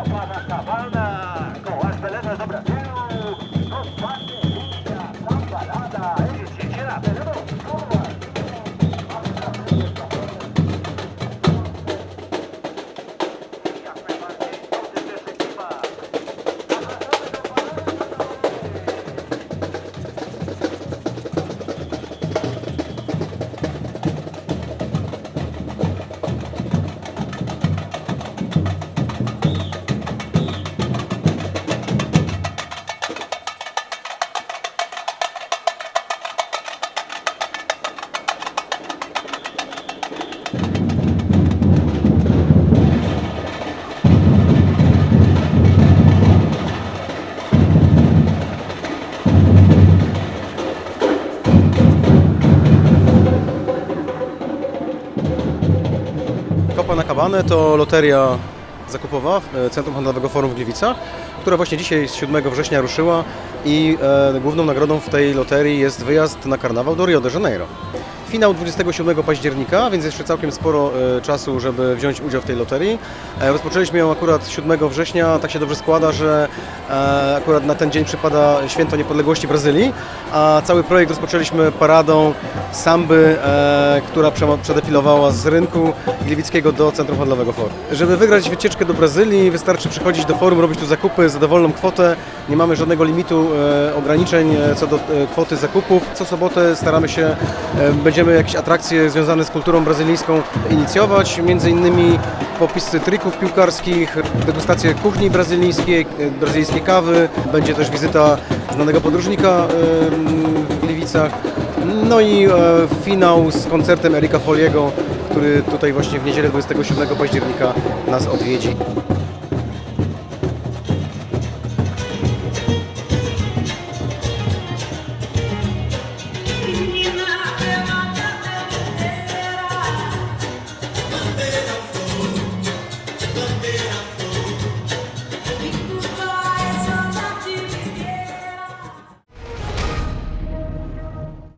Copa na Cabana. Kopa na Kabanę to loteria zakupowa e, Centrum Handlowego Forum w Gliwicach, która właśnie dzisiaj z 7 września ruszyła i e, główną nagrodą w tej loterii jest wyjazd na karnawał do Rio de Janeiro. Finał 27 października, więc jeszcze całkiem sporo e, czasu, żeby wziąć udział w tej loterii. E, rozpoczęliśmy ją akurat 7 września, tak się dobrze składa, że e, akurat na ten dzień przypada Święto Niepodległości Brazylii, a cały projekt rozpoczęliśmy paradą samby, która przedefilowała z rynku gliwickiego do Centrum Handlowego Forum. Żeby wygrać wycieczkę do Brazylii wystarczy przychodzić do forum, robić tu zakupy za dowolną kwotę. Nie mamy żadnego limitu ograniczeń co do kwoty zakupów. Co sobotę staramy się, e, będziemy jakieś atrakcje związane z kulturą brazylijską inicjować, między innymi popisy trików piłkarskich, degustacje kuchni brazylijskiej, brazylijskiej kawy, będzie też wizyta znanego podróżnika w Gliwicach. No i e, finał z koncertem Erika Foliego, który tutaj właśnie w niedzielę 27 października nas odwiedzi.